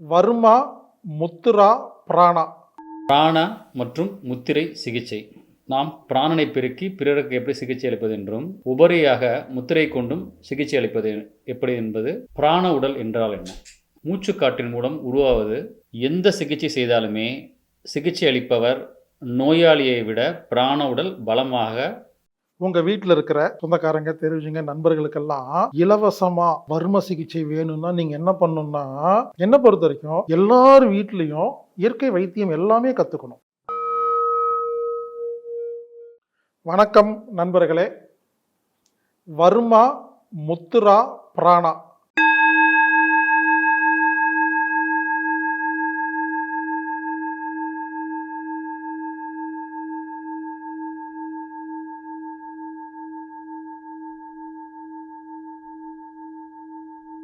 வர்மா முத்துரா பிராணா. பிராண மற்றும் முத்திரை சிகிச்சை. நாம் பிராணனை பெருக்கி பிறருக்கு எப்படி சிகிச்சை அளிப்பது என்றும் உபரியாக முத்திரை கொண்டும் சிகிச்சை அளிப்பது எப்படி என்பது பிராண உடல் என்றால் என்ன? மூச்சுக்காற்றின் மூலம் உருவாவது எந்த சிகிச்சை செய்தாலுமே சிகிச்சை அளிப்பவர் நோயாளியை விட பிராண உடல் பலமாக உங்க வீட்டில் இருக்கிற சொந்தக்காரங்க தெரிவிச்சுங்க நண்பர்களுக்கெல்லாம் இலவசமா வர்ம சிகிச்சை வேணும்னா நீங்க என்ன பண்ணணும்னா என்ன பொறுத்த வரைக்கும் எல்லார் வீட்லயும் இயற்கை வைத்தியம் எல்லாமே கத்துக்கணும். வணக்கம் நண்பர்களே. வர்மா முத்துரா பிராணா.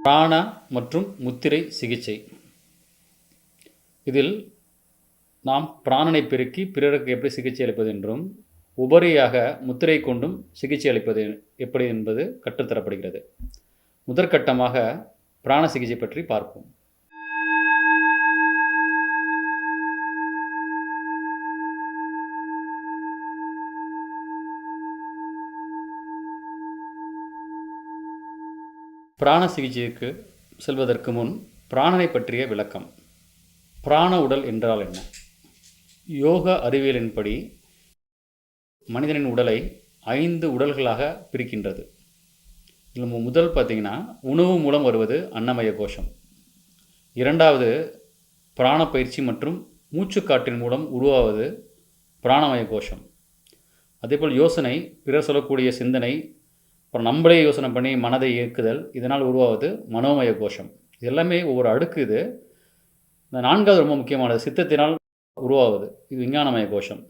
பிராண மற்றும் முத்திரை சிகிச்சை. இதில் நாம் பிராணனை பெருக்கி பிறருக்கு எப்படி சிகிச்சை அளிப்பது என்றும் உபரியாக முத்திரை கொண்டும் சிகிச்சை அளிப்பது எப்படி என்பது கற்றுத்தரப்படுகிறது. முதற்கட்டமாக பிராண சிகிச்சை பற்றி பார்ப்போம். பிராண சிகிச்சைக்கு செல்வதற்கு முன் பிராணனை பற்றிய விளக்கம். பிராண உடல் என்றால் என்ன? யோக அறிவியலின்படி மனிதனின் உடலை ஐந்து உடல்களாக பிரிக்கின்றது. இதில் முதல் பார்த்தீங்கன்னா உணவு மூலம் வருவது அன்னமய கோஷம். இரண்டாவது பிராண பயிற்சி மற்றும் மூச்சுக்காற்றின் மூலம் உருவாவது பிராணமய கோஷம். அதேபோல் யோசனை பிறர் சொல்லக்கூடிய சிந்தனை அப்புறம் நம்மளே யோசனை பண்ணி மனதை இயக்குதல் இதனால் உருவாவது மனோமய கோஷம். இது எல்லாமே ஒவ்வொரு அடுக்கு இது. இந்த நான்காவது ரொம்ப முக்கியமானது சித்தத்தினால் உருவாவது இது விஞ்ஞானமய கோஷம்.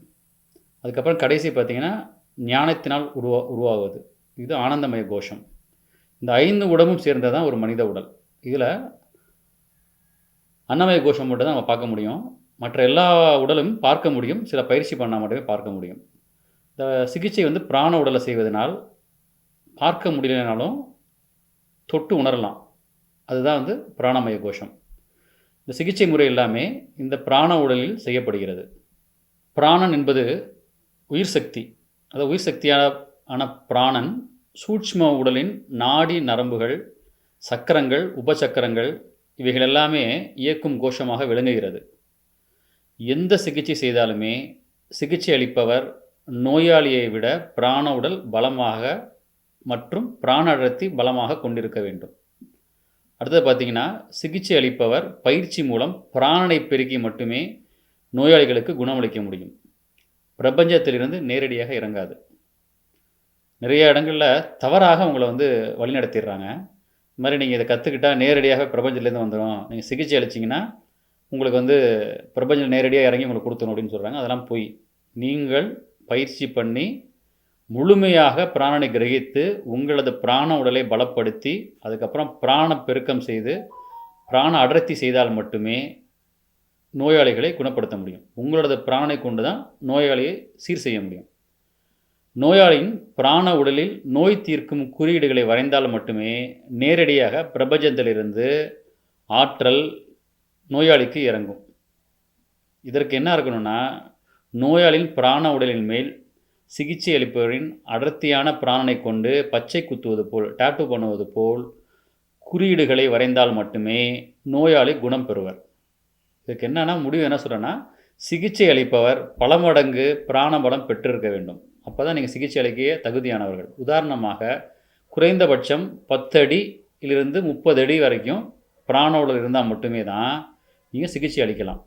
அதுக்கப்புறம் கடைசி பார்த்தீங்கன்னா ஞானத்தினால் உருவா உருவாவது இது ஆனந்தமய கோஷம். இந்த ஐந்து உடம்பும் சேர்ந்தது தான் ஒரு மனித உடல். இதில் அன்னமய கோஷம் மட்டும் தான் நம்ம பார்க்க முடியும். மற்ற எல்லா உடலும் பார்க்க முடியும். சில பயிற்சி பண்ணால் மட்டுமே பார்க்க முடியும். இந்த சிகிச்சை வந்து பிராண உடலை செய்வதனால் பார்க்க முடியலனாலும் தொட்டு உணரலாம். அதுதான் வந்து பிராணமய கோஷம். இந்த சிகிச்சை முறை எல்லாமே இந்த பிராண உடலில் செய்யப்படுகிறது. பிராணன் என்பது உயிர் சக்தி. அதாவது உயிர் சக்தியான ஆன பிராணன் சூட்ச்ம உடலின் நாடி நரம்புகள் சக்கரங்கள் உபசக்கரங்கள் இவைகள் எல்லாமே இயக்கும் கோஷமாக விளங்குகிறது. எந்த சிகிச்சை செய்தாலுமே சிகிச்சை அளிப்பவர் நோயாளியை விட பிராண உடல் பலமாக மற்றும் பிராண அடர்த்தி பலமாக கொண்டிருக்க வேண்டும். அடுத்தது பார்த்தீங்கன்னா சிகிச்சை அளிப்பவர் பயிற்சி மூலம் பிராணனை பெருக்கி மட்டுமே நோயாளிகளுக்கு குணமளிக்க முடியும். பிரபஞ்சத்திலிருந்து நேரடியாக இறங்காது. நிறைய இடங்களில் தவறாக உங்களை வந்து வழிநடத்திடுறாங்க. இது மாதிரி நீங்கள் இதை கற்றுக்கிட்டா நேரடியாக பிரபஞ்சத்துலேருந்து வந்துடும் நீங்கள் சிகிச்சை அளிச்சிங்கன்னா உங்களுக்கு வந்து பிரபஞ்சம் நேரடியாக இறங்கி உங்களுக்கு கொடுத்துரும் அப்படின்னு சொல்கிறாங்க அதெல்லாம் போய் நீங்கள் பயிற்சி பண்ணி முழுமையாக பிராணனை கிரகித்து உங்களது பிராண உடலை பலப்படுத்தி அதுக்கப்புறம் பிராண பெருக்கம் செய்து பிராண அடர்த்தி செய்தால் மட்டுமே நோயாளிகளை குணப்படுத்த முடியும். உங்களது பிராணனை கொண்டு தான் நோயாளியை சீர் செய்ய முடியும். நோயாளியின் பிராண உடலில் நோய் தீர்க்கும் குறியீடுகளை வரைந்தால் மட்டுமே நேரடியாக பிரபஞ்சத்திலிருந்து ஆற்றல் நோயாளிக்கு இறங்கும். இதற்கு என்ன இருக்கணும்னா நோயாளியின் பிராண உடலின் மேல் சிகிச்சை அளிப்பவரின் அடர்த்தியான பிராணனை கொண்டு பச்சை குத்துவது போல் டாட்டூ பண்ணுவது போல் குறியீடுகளை வரைந்தால் மட்டுமே நோயாளி குணம் பெறுவர். இதுக்கு என்னென்னா முடிவு என்ன சொல்கிறேன்னா சிகிச்சை அளிப்பவர் பல மடங்கு பிராணபலம் பெற்றிருக்க வேண்டும். அப்போ தான் நீங்கள் சிகிச்சை அளிக்க தகுதியானவர்கள். உதாரணமாக குறைந்தபட்சம் பத்தடியிலிருந்து முப்பது அடி வரைக்கும் பிராண இருந்தால் மட்டுமே தான் நீங்கள் சிகிச்சை அளிக்கலாம்.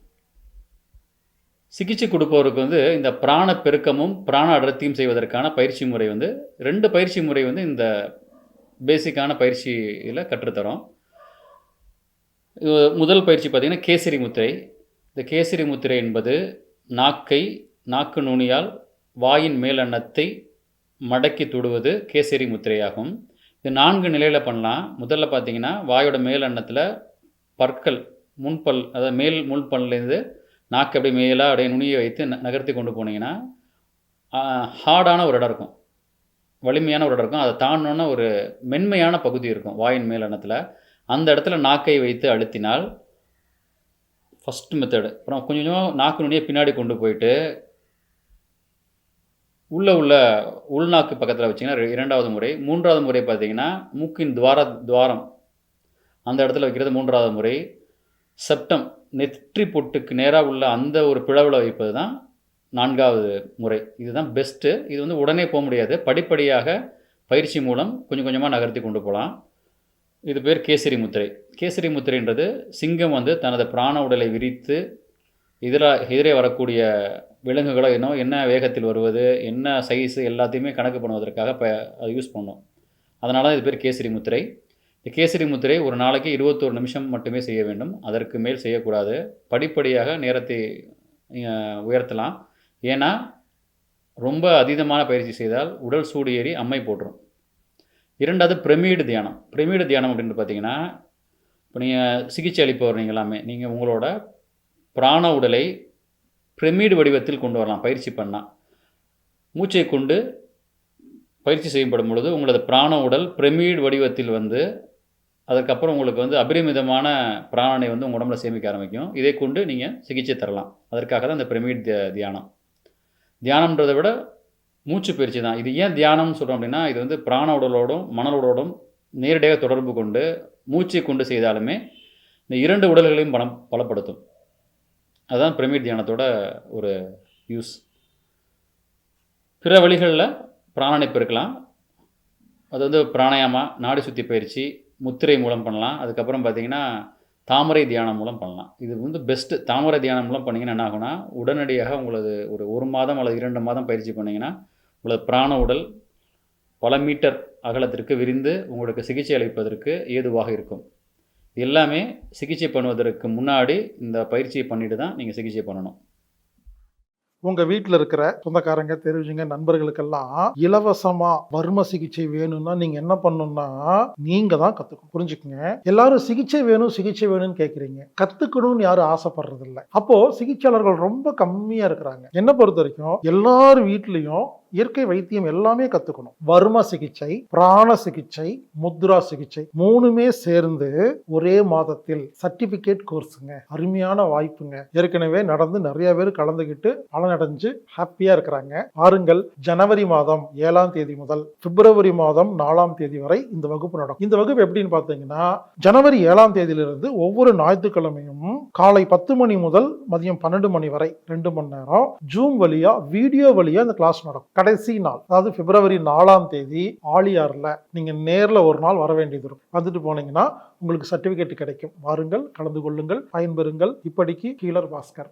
சிகிச்சை கொடுப்பவருக்கு வந்து இந்த பிராண பெருக்கமும் பிராண அடர்த்தியும் செய்வதற்கான பயிற்சி முறை வந்து ரெண்டு பயிற்சி முறை வந்து இந்த பேசிக்கான பயிற்சியில் கற்றுத்தரோம். இது முதல் பயிற்சி பார்த்திங்கன்னா கேசரி முத்திரை. இந்த கேசரி முத்திரை என்பது நாக்கை நாக்கு நுனியால் வாயின் மேல் மடக்கி தொடுவது கேசரி முத்திரையாகும். இது நான்கு நிலையில் பண்ணலாம். முதல்ல பார்த்தீங்கன்னா வாயோட மேல் பற்கள் முன்பல் அதாவது மேல் முன்பல்லேருந்து நாக்கு அப்படியே மேலாக அப்படியே நுனியை வைத்து நகர்த்தி கொண்டு போனீங்கன்னா ஹார்டான ஒரு இடம் இருக்கும். வலிமையான ஒரு இடம் இருக்கும். அதை தாண்டினோன்னா ஒரு மென்மையான பகுதி இருக்கும் வாயின் மேல் அந்த இடத்துல நாக்கை வைத்து அழுத்தினால் ஃபஸ்ட்டு மெத்தடு அப்புறம் கொஞ்சம் கொஞ்சமாக நாக்கு நுனியை பின்னாடி கொண்டு போயிட்டு உள்ள உள்ள உள்நாக்கு பக்கத்தில் வச்சிங்கன்னா இரண்டாவது முறை. மூன்றாவது முறை பார்த்தீங்கன்னா மூக்கின் துவார துவாரம். அந்த இடத்துல வைக்கிறது மூன்றாவது முறை. செப்டம். நெற்றி பொட்டுக்கு நேராக உள்ள அந்த ஒரு பிளவில் வைப்பது தான் நான்காவது முறை. இதுதான் பெஸ்ட்டு இது வந்து உடனே போக முடியாது. படிப்படியாக பயிற்சி மூலம் கொஞ்சம் கொஞ்சமாக நகர்த்தி கொண்டு போகலாம். இது பேர் கேசரி முத்திரை. கேசரி முத்திரைன்றது சிங்கம் வந்து தனது பிராண உடலை விரித்து எதிராக எதிரே வரக்கூடிய விலங்குகளோ என்ன என்ன வேகத்தில் வருவது என்ன சைஸு எல்லாத்தையுமே கணக்கு பண்ணுவதற்காக ப அதை யூஸ் பண்ணோம். அதனால இது பேர் கேசரி முத்திரை. இந்த கேசரி முத்திரை ஒரு நாளைக்கு இருபத்தோரு நிமிஷம் மட்டுமே செய்ய வேண்டும். அதற்கு மேல் செய்யக்கூடாது. படிப்படியாக நேரத்தை உயர்த்தலாம். ஏன்னா ரொம்ப அதீதமான பயிற்சி செய்தால் உடல் சூடு ஏறி அம்மை போட்டுரும். இரண்டாவது பிரமிடு தியானம். பிரமிடு தியானம் அப்படின்னு பார்த்தீங்கன்னா இப்போ நீங்கள் சிகிச்சை அளிப்பவர் நீங்கள் எல்லாமே. நீங்கள் உங்களோட பிராண உடலை பிரமிடு வடிவத்தில் கொண்டு வரலாம். பயிற்சி பண்ணால் மூச்சை கொண்டு பயிற்சி செய்யப்படும் பொழுது உங்களது பிராண உடல் பிரமிடு வடிவத்தில் வந்து அதுக்கப்புறம் உங்களுக்கு வந்து அபரிமிதமான பிராணனை வந்து உங்கள் உடம்புல சேமிக்க ஆரம்பிக்கும். இதை கொண்டு நீங்கள் சிகிச்சை தரலாம். அதற்காக தான் இந்த பிரமிட் தியானம். தியானம்ன்றதை விட மூச்சு பயிற்சி தான். இது ஏன் தியானம்னு சொல்கிறோம் அப்படின்னா இது வந்து பிராண உடலோடும் மணல் உடலோடும் நேரடியாக தொடர்பு கொண்டு மூச்சை கொண்டு செய்தாலுமே இந்த இரண்டு உடல்களையும் பலம் பலப்படுத்தும். அதுதான் பிரமிட் தியானத்தோட ஒரு யூஸ். பிற வழிகளில் பிராணனை பெருக்கலாம். அது வந்து பிராணாயாமா நாடி சுத்தி பயிற்சி முத்திரை மூலம் பண்ணலாம். அதுக்கப்புறம் பார்த்தீங்கன்னா தாமரை தியானம் மூலம் பண்ணலாம். இது வந்து பெஸ்ட்டு தாமரை தியானம் மூலம் பண்ணிங்கன்னா என்ன ஆகும்னா உடனடியாக உங்களது ஒரு ஒரு மாதம் அல்லது இரண்டு மாதம் பயிற்சி பண்ணிங்கன்னா உங்களது பிராண உடல் பல மீட்டர் அகலத்திற்கு விரிந்து உங்களுக்கு சிகிச்சை அளிப்பதற்கு ஏதுவாக இருக்கும். எல்லாமே சிகிச்சை பண்ணுவதற்கு முன்னாடி இந்த பயிற்சியை பண்ணிட்டு தான் நீங்கள் சிகிச்சை பண்ணணும். உங்க வீட்டில் இருக்கிற சொந்தக்காரங்க தெரிஞ்சவங்க நண்பர்களுக்கெல்லாம் இலவசமா வர்ம சிகிச்சை வேணும்னா நீங்க என்ன பண்ணணும்னா நீங்க தான் கத்துக்கணும். புரிஞ்சுக்கங்க? எல்லாரும் சிகிச்சை வேணும் சிகிச்சை வேணும்னு கேட்குறீங்க கத்துக்கணும்னு யாரும் ஆசைப்படுறது இல்லை அப்போ சிகிச்சையாளர்கள் ரொம்ப கம்மியா இருக்கிறாங்க. என்ன பொறுத்த வரைக்கும் எல்லார் வீட்லயும் இயற்கை வைத்தியம் எல்லாமே கத்துக்கணும். வர்ம சிகிச்சை பிராண சிகிச்சை முத்ரா சிகிச்சை மூணுமே சேர்ந்து ஒரே மாதத்தில் சர்டிபிகேட் கோர்ஸுங்க அருமையான வாய்ப்புங்க. ஏற்கனவே நடந்து நிறைய பேர் கலந்துக்கிட்டு பலனடைஞ்சு ஹாப்பியா இருக்கிறாங்க. பாருங்கள் ஜனவரி மாதம் ஏழாம் தேதி முதல் பிப்ரவரி மாதம் நாலாம் தேதி வரை இந்த வகுப்பு நடக்கும். இந்த வகுப்பு எப்படின்னு பார்த்தீங்கன்னா ஜனவரி ஏழாம் தேதியிலிருந்து ஒவ்வொரு ஞாயிற்றுக்கிழமையும் காலை பத்து மணி முதல் மதியம் பன்னெண்டு மணி வரை ரெண்டு மணி நேரம். ஜூம் வழியா வீடியோ வழியா இந்த கிளாஸ் நடக்கும். கடைசி நாள் அதாவது பிப்ரவரி நாலாம் தேதி ஆலியார்ல நீங்க நேர்ல ஒரு நாள் வர வேண்டியது இருக்கும். வந்துட்டு போனீங்கன்னா உங்களுக்கு சர்டிபிகேட் கிடைக்கும். வாருங்கள் கலந்து கொள்ளுங்கள் பயன்பெறுங்கள். இப்படிக்கு கீழர் பாஸ்கர்.